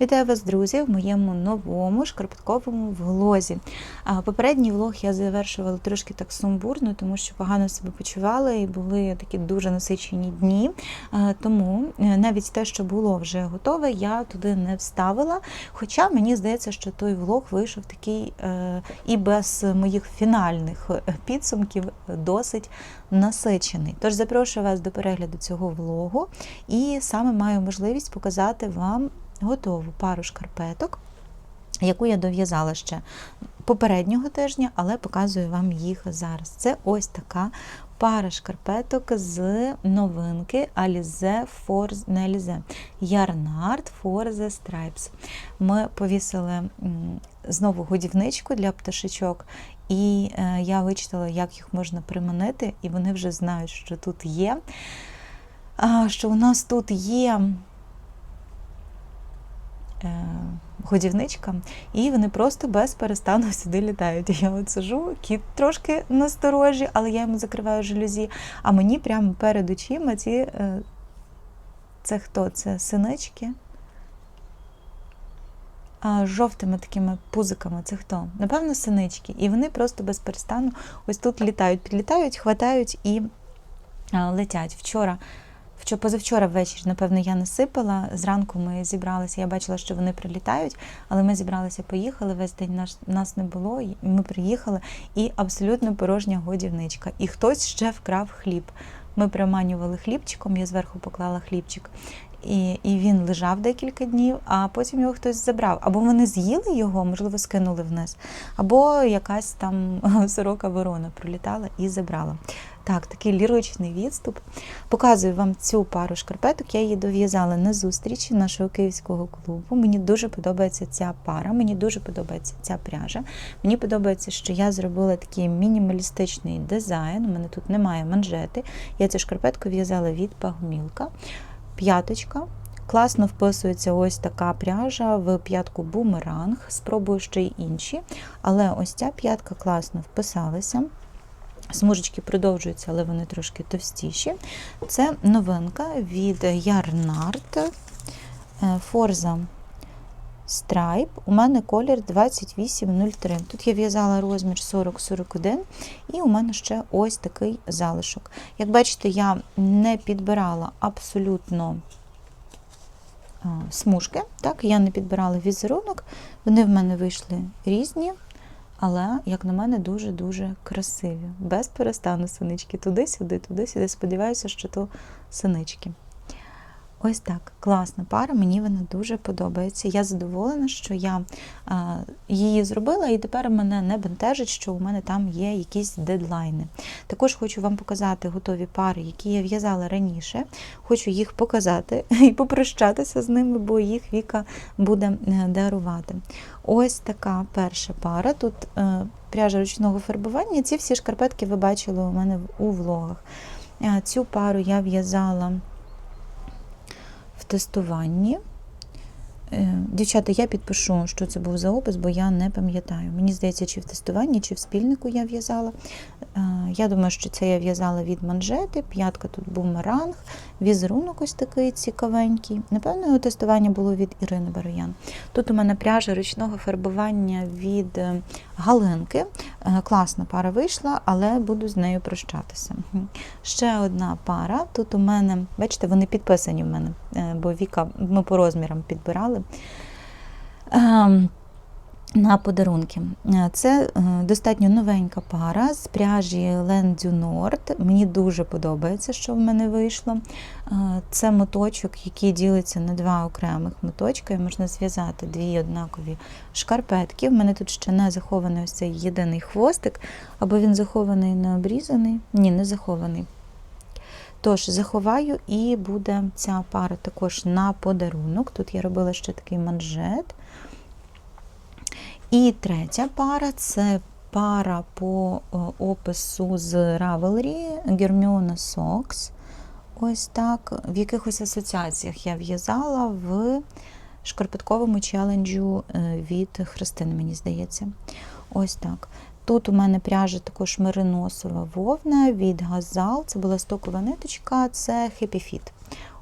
Вітаю вас, друзі, в моєму новому шкарпетковому влозі. Попередній влог я завершувала трошки так сумбурно, тому що погано себе почувала і були такі дуже насичені дні. Тому е, навіть те, що було вже готове, я туди не вставила. Хоча мені здається, що той влог вийшов такий е, і без моїх фінальних е, підсумків досить насичений. Тож запрошую вас до перегляду цього влогу і саме маю можливість показати вам готову пару шкарпеток, яку я дов'язала ще попереднього тижня, але показую вам їх зараз. Це ось така пара шкарпеток з новинки Alize for не Alize, Yarnard for the Stripes. Ми повісили знову годівничку для пташечок, і е, я вичитала, як їх можна приманити, і вони вже знають, що тут є. Що у нас тут є годівничка, і вони просто без перестану сюди літають. Я от сижу, кіт трошки насторожі, але я йому закриваю жалюзі. А мені прямо перед очима ці. е, Це хто? Це синички? Жовтими такими пузиками. Це хто? Напевно, синички. І вони просто без перестану ось тут літають, підлітають, хватають і летять. Вчора Вчора, позавчора ввечері, напевно, я насипала. Зранку ми зібралися, я бачила, що вони прилітають, але ми зібралися, поїхали. Весь день наш, нас не було. Ми приїхали, і абсолютно порожня годівничка. І хтось ще вкрав хліб. Ми приманювали хлібчиком, я зверху поклала хлібчик. І, і він лежав декілька днів, а потім його хтось забрав. Або вони з'їли його, можливо, скинули вниз, або якась там сорока ворона пролітала і забрала. Так, такий ліричний відступ. Показую вам цю пару шкарпеток. Я її дов'язала на зустрічі нашого київського клубу. Мені дуже подобається ця пара, мені дуже подобається ця пряжа. Мені подобається, що я зробила такий мінімалістичний дизайн. У мене тут немає манжети. Я цю шкарпетку в'язала від пагумілка. П'яточка. Класно вписується ось така пряжа в п'ятку бумеранг. Спробую ще й інші. Але ось ця п'ятка класно вписалася. Смужечки продовжуються, але вони трошки товстіші. Це новинка від Yarnard Forza Stripe. У мене колір 2803. Тут я в'язала розмір 40-41, і у мене ще ось такий залишок. Як бачите, я не підбирала абсолютно смужки, так, я не підбирала візерунок, вони в мене вийшли різні. Але, як на мене, дуже-дуже красиві. Без перестану синички. Туди-сюди, туди-сюди. Сподіваюся, що то синички. Ось так, класна пара, мені вона дуже подобається. Я задоволена, що я її зробила, і тепер мене не бентежить, що у мене там є якісь дедлайни. Також хочу вам показати готові пари, які я в'язала раніше. Хочу їх показати і попрощатися з ними, бо їх Віка буде дарувати. Ось така перша пара. Тут е, пряжа ручного фарбування. Ці всі шкарпетки ви бачили у мене у влогах. Е, цю пару я в'язала тестуванні. Е, Дівчата, я підпишу, що це був за опис, бо я не пам'ятаю. Мені здається, чи в тестуванні, чи в спільнику я в'язала. Е, Я думаю, що це я в'язала від манжети, п'ятка тут бумеранг, візерунок ось такий цікавенький. Напевно, його тестування було від Ірини Бароян. Тут у мене пряжа ручного фарбування від е, Галинки. Е, Класна пара вийшла, але буду з нею прощатися. Ще одна пара. Тут у мене, бачите, вони підписані в мене, е, бо Віка ми по розмірам підбирали. На подарунки. Е, Це е, достатньо новенька пара з пряжі Land du Nord. Мені дуже подобається, що в мене вийшло. Е, Це моточок, який ділиться на два окремих моточка, і можна зв'язати дві однакові шкарпетки. В мене тут ще не захований ось цей єдиний хвостик, або він захований не обрізаний. Ні, не захований. Тож, заховаю, і буде ця пара також на подарунок. Тут я робила ще такий манжет. І третя пара це пара по е, опису з Ravelry Герміона Socks. Ось так. В якихось асоціаціях я в'язала в шкарпетковому челенджу е, від Христини, мені здається. Ось так. Тут у мене пряжа також мериносова вовна від Газал. Це була стокова ниточка, це Happy Fit.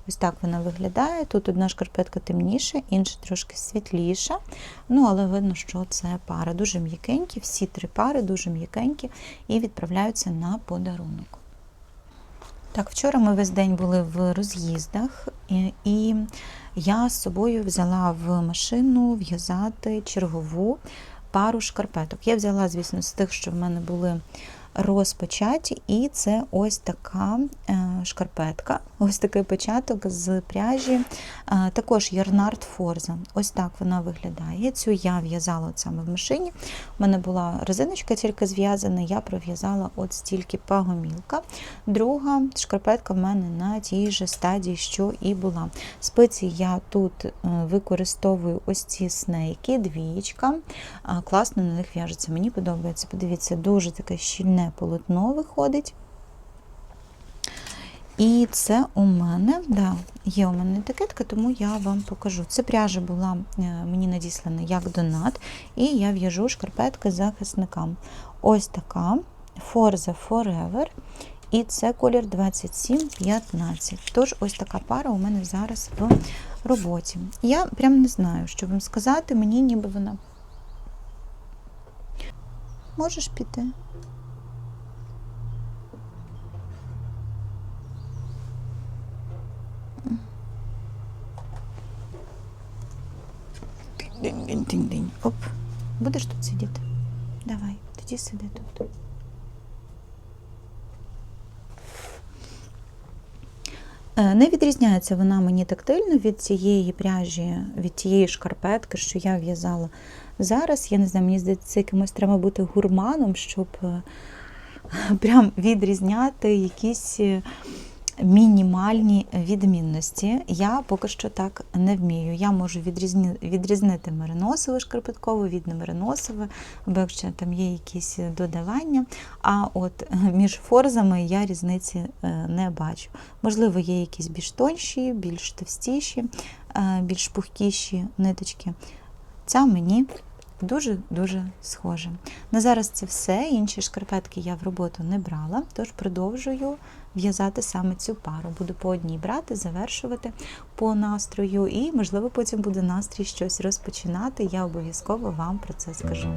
Ось так вона виглядає. Тут одна шкарпетка темніша, інша трошки світліша. Ну, але видно, що це пара. Дуже м'якенькі, всі три пари дуже м'якенькі і відправляються на подарунок. Так, вчора ми весь день були в роз'їздах, і, і я з собою взяла в машину в'язати чергову пару шкарпеток. Я взяла, звісно, з тих, що в мене були розпочаті, і це ось така е, шкарпетка, ось такий початок з пряжі, також Ярнард Форза. Ось так вона виглядає. Цю я в'язала от саме в машині. У мене була резиночка тільки зв'язана, я пров'язала от стільки пагомілка. Друга шкарпетка в мене на тій же стадії, що і була. Спиці я тут е, використовую ось ці снейки, двієчка. Класно на них в'яжеться. Мені подобається. Подивіться, дуже таке щільне полотно виходить. І це у мене, да, є у мене етикетка, тому я вам покажу. Це пряжа була е, мені надіслана як донат, і я в'яжу шкарпетки захисникам. Ось така Forza Forever. І це колір 2715. Тож, ось така пара у мене зараз в роботі. Я прям не знаю, що вам сказати, мені ніби вона. Можеш піти? Оп. Будеш тут сидіти? Давай, тоді сиди тут. Е, Не відрізняється вона мені тактильно від цієї пряжі, від тієї шкарпетки, що я в'язала зараз. Я не знаю, мені здається, якимось треба бути гурманом, щоб е, прям відрізняти якісь е, мінімальні відмінності. Я поки що так не вмію. Я можу відрізні, відрізнити мериносове шкарпеткове від немериносове, або якщо там є якісь додавання. А от між форзами я різниці е, не бачу. Можливо, є якісь більш тонші, більш товстіші, е, більш пухкіші ниточки. Ця мені дуже-дуже схожа. На зараз це все. Інші шкарпетки я в роботу не брала, тож продовжую в'язати саме цю пару. Буду по одній брати, завершувати по настрою, і, можливо, потім буде настрій щось розпочинати. Я обов'язково вам про це скажу.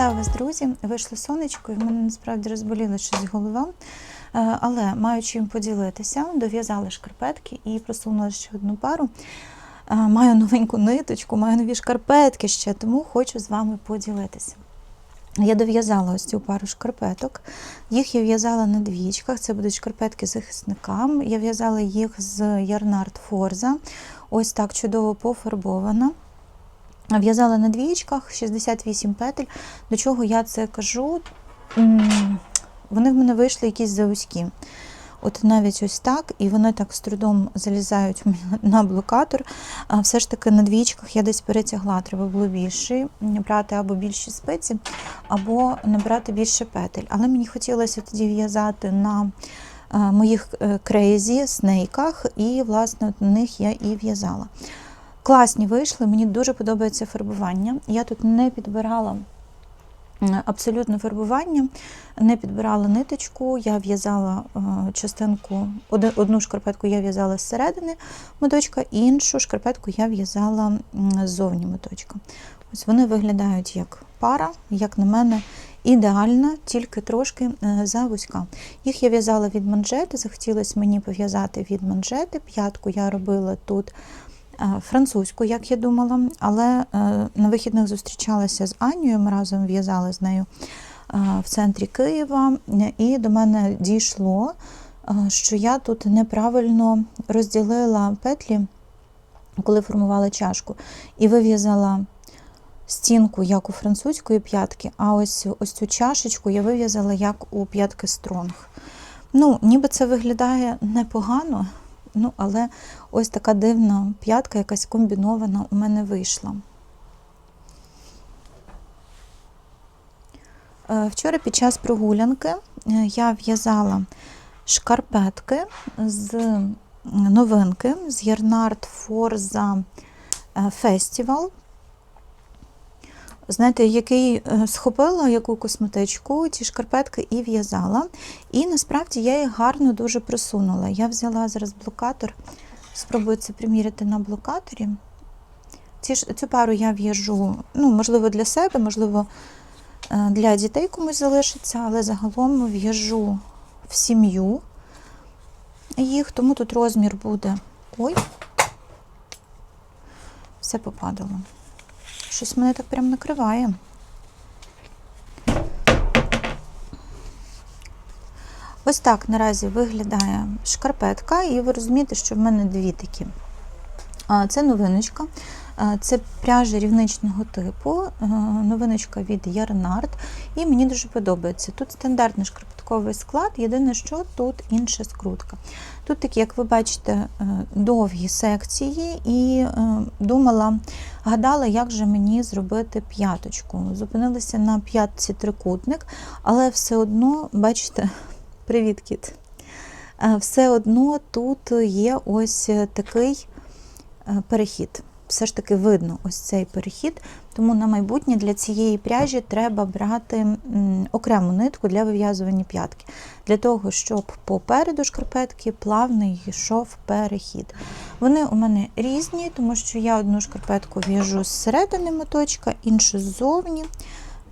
Вітаю вас, друзі! Вийшло сонечко, і в мене насправді розболіла щось голова. Е, Але маю чим поділитися, дов'язала шкарпетки і просунула ще одну пару. Е, Маю новеньку ниточку, маю нові шкарпетки ще, тому хочу з вами поділитися. Я дов'язала ось цю пару шкарпеток. Їх я в'язала на двічках. Це будуть шкарпетки захисникам. Я в'язала їх з Ярнард Форза. Ось так чудово пофарбована. В'язала на двічках 68 петель. До чого я це кажу? Вони в мене вийшли якісь завузькі. От навіть ось так, і вони так з трудом залізають на блокатор. А все ж таки на двічках я десь перетягла, треба було більше брати або більші спиці, або набрати більше петель. Але мені хотілося тоді в'язати на е, моїх крейзі, снейках, і, власне, на них я і в'язала. Класні вийшли, мені дуже подобається фарбування. Я тут не підбирала абсолютно фарбування, не підбирала ниточку, я в'язала е, частинку, одну шкарпетку я в'язала зсередини моточка, іншу шкарпетку я в'язала ззовні моточка. Ось вони виглядають як пара, як на мене, ідеальна, тільки трошки е, завузька. Їх я в'язала від манжети, захотілося мені пов'язати від манжети. П'ятку я робила тут французьку, як я думала, але е, на вихідних зустрічалася з Анією, ми разом в'язали з нею е, в центрі Києва, е, і до мене дійшло, е, що я тут неправильно розділила петлі, коли формувала чашку, і вив'язала стінку, як у французької п'ятки, а ось, ось цю чашечку я вив'язала як у п'ятки стронг. Ну, ніби це виглядає непогано, ну, але ось така дивна п'ятка, якась комбінована у мене вийшла. Е, Вчора під час прогулянки е, я в'язала шкарпетки з новинки з Ярнард Forza Festival. Знаєте, який е, схопила яку косметичку, ці шкарпетки і в'язала. І насправді я їх гарно дуже просунула. Я взяла зараз блокатор, спробую це приміряти на блокаторі. Ці, цю пару я в'яжу, ну, можливо, для себе, можливо, е, для дітей комусь залишиться, але загалом в'яжу в сім'ю їх, тому тут розмір буде. Ой, все попадало. Щось мене так прям накриває. Ось так наразі виглядає шкарпетка, і ви розумієте, що в мене дві такі. Це новиночка, це пряжа рівничного типу, новиночка від Ярнард, і мені дуже подобається. Тут стандартний шкарпетковий склад, єдине, що тут інша скрутка. Тут такі, як ви бачите, е, довгі секції, і е, думала, гадала, як же мені зробити п'яточку. Зупинилася на п'ятці трикутник, але все одно, бачите, привіт, кіт. Е, Все одно тут є ось такий е, перехід. Все ж таки видно ось цей перехід, тому на майбутнє для цієї пряжі треба брати окрему нитку для вив'язування п'ятки, для того, щоб попереду шкарпетки плавно йшов перехід. Вони у мене різні, тому що я одну шкарпетку в'яжу з середини моточка, іншу ззовні.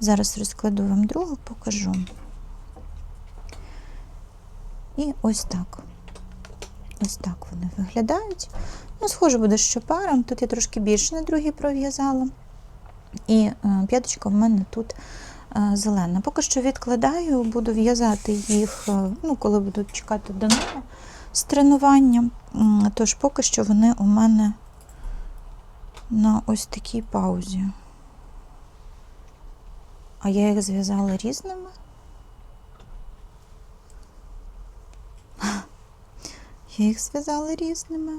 Зараз розкладу вам другу, покажу. І ось так. Ось так вони виглядають. Ну, схоже буде, що пара. Тут я трошки більше на другій пров'язала. І е, п'яточка в мене тут е, зелена. Поки що відкладаю, буду в'язати їх, е, ну, коли буду чекати до нього з тренуванням. Тож поки що вони у мене на ось такій паузі. А я їх зв'язала різними. Їх зв'язала різними.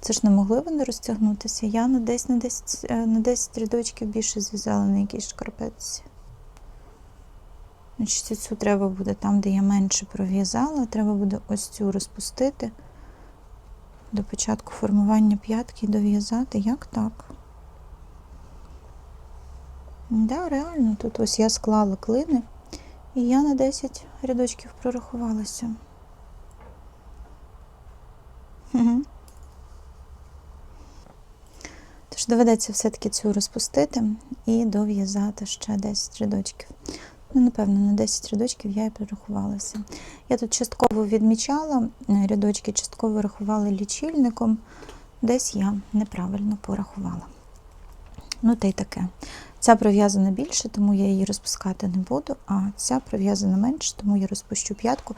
Це ж не могли вони розтягнутися. Я на десь на 10, е, на 10 рядочків більше зв'язала на якійсь шкарпетці. Значить, цю треба буде там, де я менше пров'язала, треба буде ось цю розпустити до початку формування п'ятки і дов'язати. Як так? Да, реально, тут ось я склала клини, і я на 10 рядочків прорахувалася. Тож доведеться все-таки цю розпустити і дов'язати ще 10 рядочків. Ну, напевно, на 10 рядочків я і прорахувалася. Я тут частково відмічала е, рядочки, частково рахувала лічильником. Десь я неправильно порахувала. Ну, та й таке. Ця пров'язана більше, тому я її розпускати не буду, а ця пров'язана менше, тому я розпущу п'ятку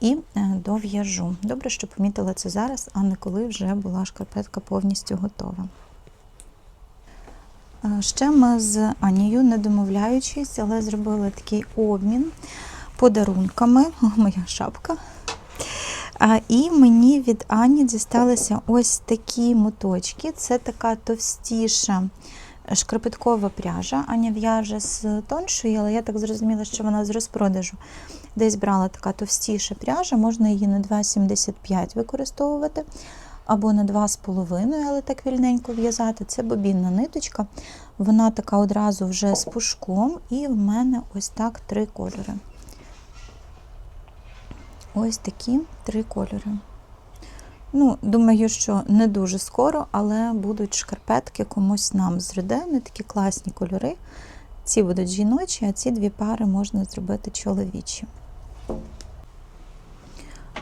і е, дов'яжу. Добре, що помітила це зараз, а не коли вже була шкарпетка повністю готова. Е, Ще ми з Анією, не домовляючись, але зробили такий обмін. подарунками. Моя шапка. І мені від Ані дісталися ось такі моточки. Це така товстіша шкарпеткова пряжа. Аня в'яже з тоншої, але я так зрозуміла, що вона з розпродажу. Десь брала така товстіша пряжа, можна її на 2,75 використовувати, або на 2,5, але так вільненько в'язати. Це бобінна ниточка. Вона така одразу вже з пушком, і в мене ось так три кольори. Ось такі три кольори. Ну, думаю, що не дуже скоро, але будуть шкарпетки комусь нам з Родени, такі класні кольори. Ці будуть жіночі, а ці дві пари можна зробити чоловічі.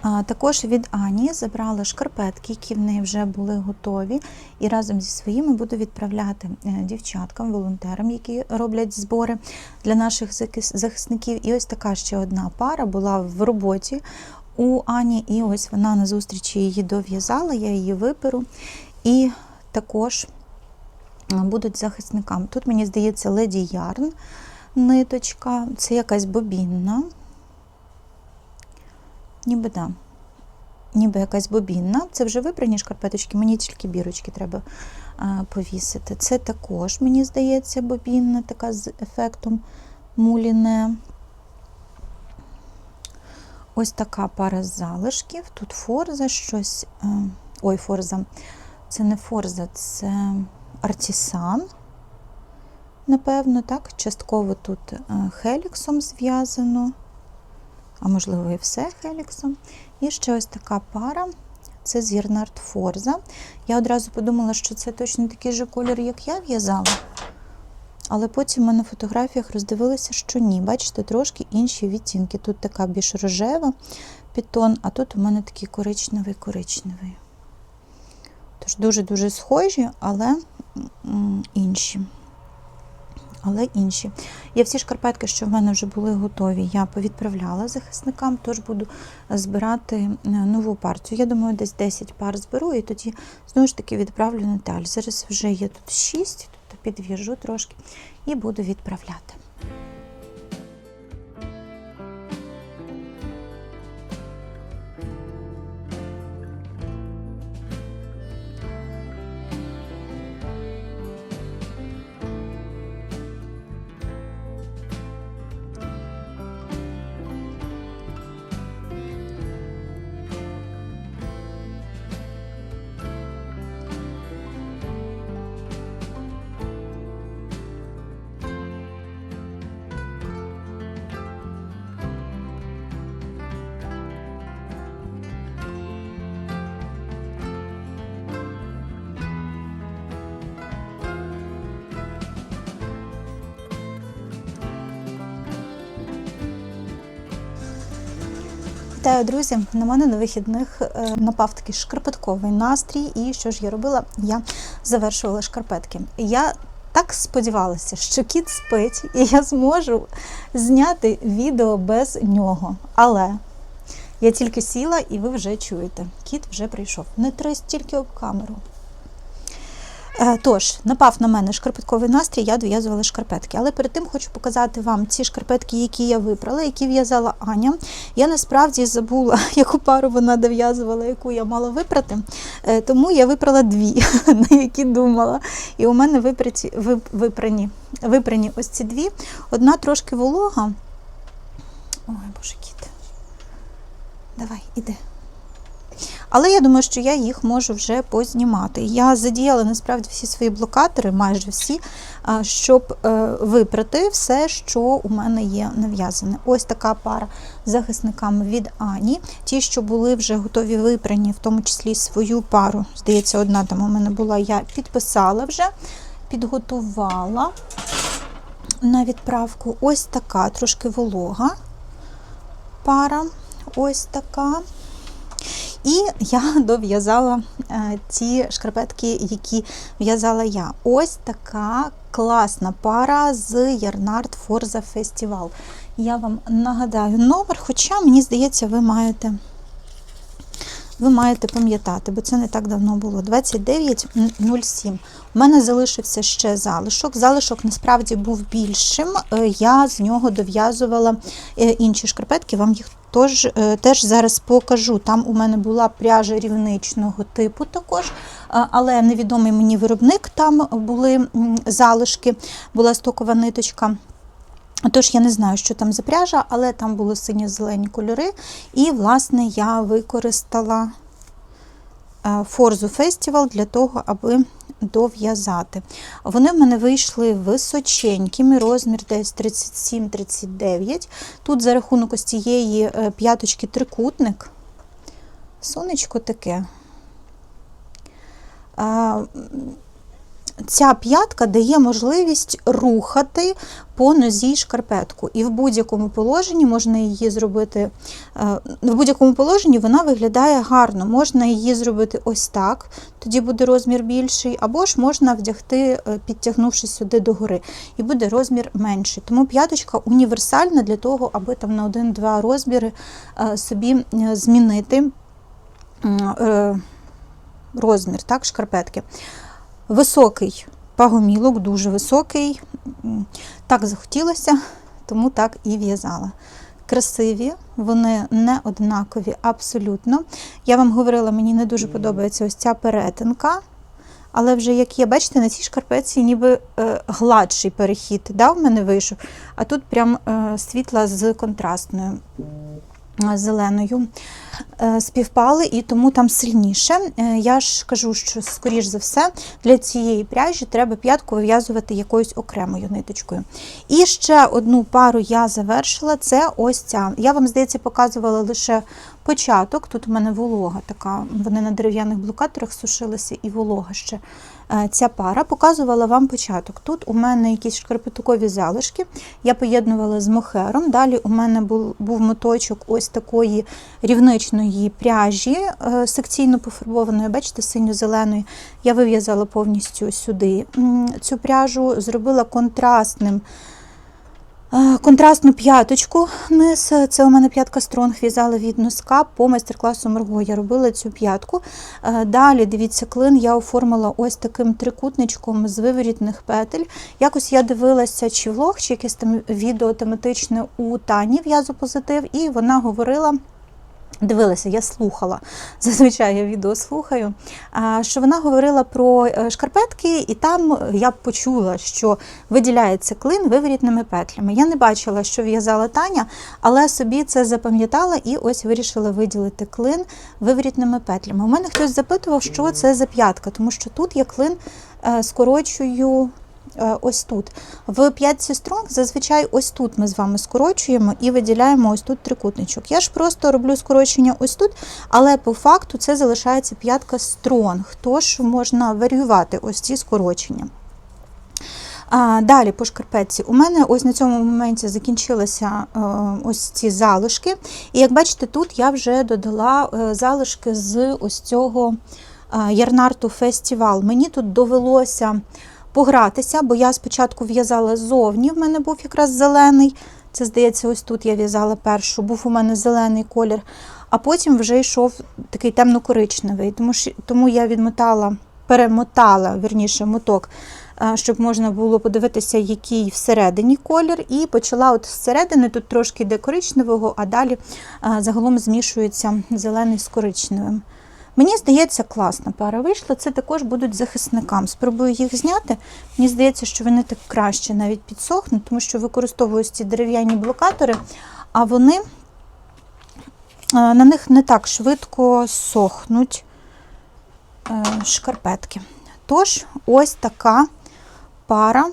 А, також від Ані забрала шкарпетки, які в неї вже були готові, і разом зі своїми буду відправляти е, дівчаткам, волонтерам, які роблять збори для наших захисників. І ось така ще одна пара була в роботі у Ані, і ось вона на зустрічі її дов'язала, я її виперу. І також будуть захисникам. Тут, мені здається, леді ярн ниточка, це якась бобінна. Ніби да. Ніби якась бобінна. Це вже випрані шкарпеточки, мені тільки бірочки треба а, повісити. Це також, мені здається, бобінна, така з ефектом муліне. Ось така пара залишків. Тут форза щось. е, Ой, форза. Це не форза, це артісан. Напевно, так. Частково тут е, хеліксом зв'язано, а можливо, і все хеліксом. І ще ось така пара. Це з Форза. Я одразу подумала, що це точно такий же колір, як я в'язала. Але потім ми на фотографіях роздивилися, що ні. Бачите, трошки інші відтінки. Тут така більш рожева підтон, а тут у мене такий коричневий-коричневий. Тож дуже-дуже схожі, але інші. Але інші. Я всі шкарпетки, що в мене вже були готові, я повідправляла захисникам, тож буду збирати е, нову партію. Я думаю, десь 10 пар зберу і тоді знову ж таки відправлю Наталю. Зараз вже є тут 6, тобто підв'яжу трошки і буду відправляти. Вітаю, друзі! На мене на вихідних е, напав такий шкарпетковий настрій. І що ж я робила? Я завершувала шкарпетки. Я так сподівалася, що кіт спить, і я зможу зняти відео без нього. Але я тільки сіла, і ви вже чуєте, кіт вже прийшов. Не трись тільки об камеру. Е, Тож, напав на мене шкарпетковий настрій, я дов'язувала шкарпетки. Але перед тим хочу показати вам ці шкарпетки, які я вибрала, які в'язала Аня. Я насправді забула, яку пару вона дов'язувала, яку я мала випрати. Е, Тому я вибрала дві, на які думала. І у мене випраті, випрані, випрані ось ці дві. Одна трошки волога. Ой, боже, кіт. Давай, іди. Але я думаю, що я їх можу вже познімати. Я задіяла насправді всі свої блокатори, майже всі, щоб е, випрати все, що у мене є нав'язане. Ось така пара захисниками від Ані. Ті, що були вже готові випрані, в тому числі свою пару. Здається, одна там у мене була, я підписала вже, підготувала на відправку. Ось така, трошки волога пара. Ось така. І я дов'язала ці ті шкарпетки, які в'язала я. Ось така класна пара з Ярнард Форза Фестивал. Я вам нагадаю номер, хоча, мені здається, ви маєте ви маєте пам'ятати, бо це не так давно було. 29.07. У мене залишився ще залишок. Залишок насправді був більшим. Е, Я з нього дов'язувала е, інші шкарпетки. Вам їх тож, е, теж зараз покажу. Там у мене була пряжа рівничного типу також, але невідомий мені виробник. Там були залишки, була стокова ниточка. Тож я не знаю, що там за пряжа, але там були синьо-зелені кольори. І, власне, я використала е, Форзу Фестивал для того, аби дов'язати. Вони в мене вийшли височенькими, розмір десь 37-39. Тут за рахунок ось цієї е, п'яточки трикутник. Сонечко таке. Ця п'ятка дає можливість рухати по нозі шкарпетку. І в будь-якому положенні можна її зробити, е, в будь-якому положенні вона виглядає гарно. Можна її зробити ось так, тоді буде розмір більший, або ж можна вдягти, е, підтягнувши сюди догори, і буде розмір менший. Тому п'яточка універсальна для того, аби там на один-два розміри е, собі змінити розмір так, шкарпетки. Високий пагомілок, дуже високий. Так захотілося, тому так і в'язала. Красиві, вони не однакові абсолютно. Я вам говорила, мені не дуже подобається ось ця перетинка. Але вже як є, бачите, на цій шкарпетці ніби е, гладший перехід да, в мене вийшов, а тут прям е, світла з контрастною зеленою е, співпали, і тому там сильніше. Е, Я ж кажу, що, скоріш за все, для цієї пряжі треба п'ятку вив'язувати якоюсь окремою ниточкою. І ще одну пару я завершила це ось ця. Я вам, здається, показувала лише початок. Тут у мене волога така, вони на дерев'яних блокаторах сушилися, і волога ще е, ця пара. Показувала вам початок. Тут у мене якісь шкарпетукові залишки. Я поєднувала з мохером. Далі у мене був, був моточок ось такої рівничної пряжі, е, секційно пофарбованої, бачите, синьо-зеленої. Я вив'язала повністю сюди цю пряжу, зробила контрастним. Е, Контрастну п'яточку низ, це у мене п'ятка стронг в'язала від носка по майстер-класу Марго. Я робила цю п'ятку. Е, Далі, дивіться, клин я оформила ось таким трикутничком з виворітних петель. Якось я дивилася, чи влог, чи якесь там відео тематичне у Тані в'язопозитив, і вона говорила. Дивилася, я слухала. Зазвичай я відео слухаю. Що вона говорила про е, шкарпетки, і там я почула, що виділяється клин виворітними петлями. Я не бачила, що в'язала Таня, але собі це запам'ятала і ось вирішила виділити клин виворітними петлями. У мене хтось запитував, що це за п'ятка, тому що тут я клин е, скорочую. Е, Ось тут. В п'ятці стронг зазвичай ось тут ми з вами скорочуємо і виділяємо ось тут трикутничок. Я ж просто роблю скорочення ось тут, але по факту це залишається п'ятка стронг, тож можна варіювати ось ці скорочення. А, Далі по шкарпетці. У мене ось на цьому моменті закінчилися е, ось ці залишки. І як бачите, тут я вже додала е, залишки з ось цього ярнарту фестивал. Мені тут довелося погратися, бо я спочатку в'язала ззовні, в мене був якраз зелений. Це, здається, ось тут я в'язала першу, був у мене зелений колір, а потім вже йшов такий темно-коричневий. Тому, тому я відмотала, перемотала вірніше моток, е, щоб можна було подивитися, який всередині колір. І почала от зсередини, тут трошки йде коричневого, а далі е, загалом змішується зелений з коричневим. Мені здається, класна пара вийшла. Це також будуть захисникам. Спробую їх зняти. Мені здається, що вони так краще навіть підсохнуть, тому що використовую ці дерев'яні блокатори, а вони е, на них не так швидко сохнуть е, шкарпетки. Тож, ось така пара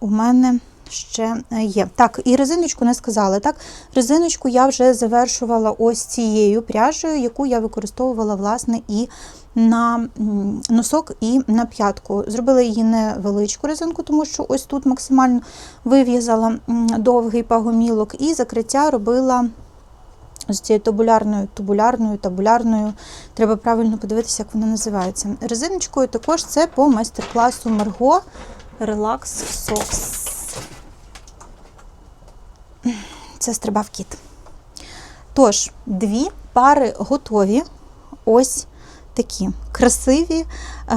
у мене ще е, є. Так, і резиночку не сказала. Так, резиночку я вже завершувала ось цією пряжею, яку я використовувала, власне, і на носок, і на п'ятку. Зробила її невеличку резинку, тому що ось тут максимально вив'язала довгий пагомілок, і закриття робила. З цією табулярною, тубулярною, табулярною, треба правильно подивитися, як вона називається. Резиночкою також це по майстер-класу Марго Relax Socks. Це стрибав кіт. Тож, дві пари готові. ось такі красиві, е,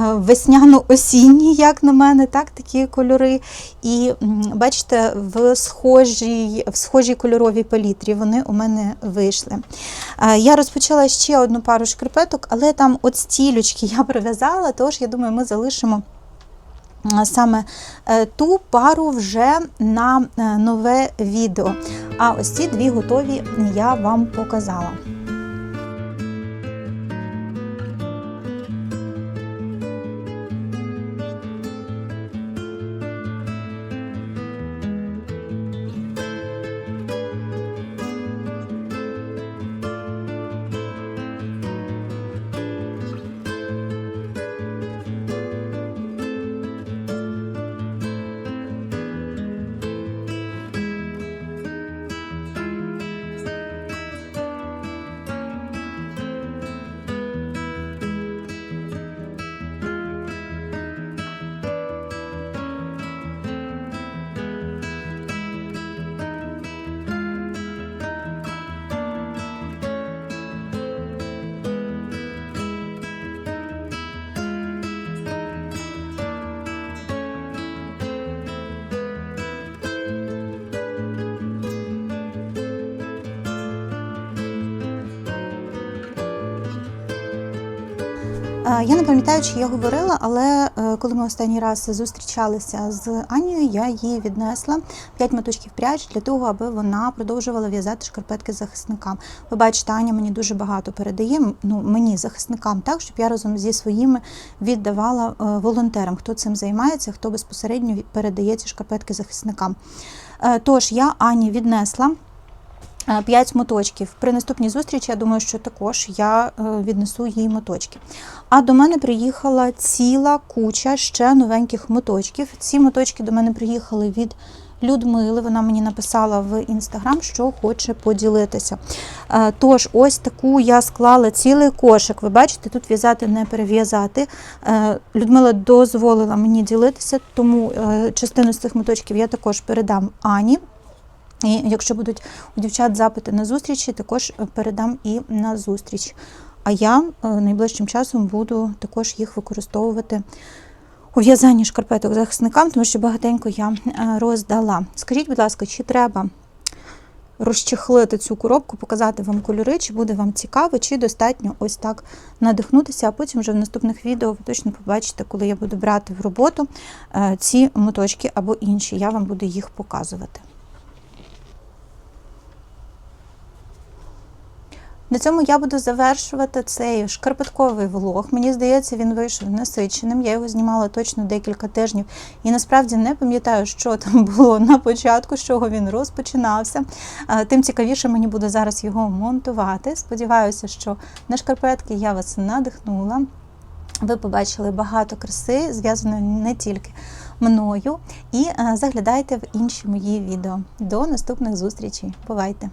весняно-осінні, як на мене, так, такі кольори. І бачите, в схожій, в схожій кольоровій палітрі вони у мене вийшли. Е, Я розпочала ще одну пару шкарпеток, але там от стілючки я прив'язала, тож я думаю, ми залишимо. Е, Саме е, ту пару вже на е, нове відео. А ось ці дві готові я вам показала. Я не пам'ятаю, чи я говорила, але е, коли ми останній раз зустрічалися з Анією, я їй віднесла 5 моточків пряжі для того, аби вона продовжувала в'язати шкарпетки захисникам. Ви бачите, Аня мені дуже багато передає, ну мені захисникам, так щоб я разом зі своїми віддавала е, волонтерам, хто цим займається, хто безпосередньо передає ці шкарпетки захисникам. Е, Тож я Ані віднесла. 5 моточків. При наступній зустрічі, я думаю, що також я е, віднесу їй моточки. А до мене приїхала ціла куча ще новеньких моточків. Ці моточки до мене приїхали від Людмили. Вона мені написала в інстаграм, що хоче поділитися. Е, Тож, ось таку я склала цілий кошик. Ви бачите, тут в'язати не перев'язати. Е, Людмила дозволила мені ділитися, тому е, частину з цих моточків я також передам Ані. І якщо будуть у дівчат запити на зустрічі, також е, передам і на зустріч. А я е, найближчим часом буду також їх використовувати у в'язанні шкарпеток захисникам, тому що багатенько я е, роздала. Скажіть, будь ласка, чи треба розчехлити цю коробку, показати вам кольори, чи буде вам цікаво, чи достатньо ось так надихнутися, а потім вже в наступних відео ви точно побачите, коли я буду брати в роботу ці моточки або інші. Я вам буду їх показувати. На цьому я буду завершувати цей шкарпетковий влог. Мені здається, він вийшов насиченим. Я його знімала точно декілька тижнів і насправді не пам'ятаю, що там було на початку, з чого він розпочинався. Тим цікавіше мені буде зараз його монтувати. Сподіваюся, що на шкарпетки я вас надихнула. Ви побачили багато краси, зв'язаної не тільки мною. І заглядайте в інші мої відео. До наступних зустрічей. Бувайте!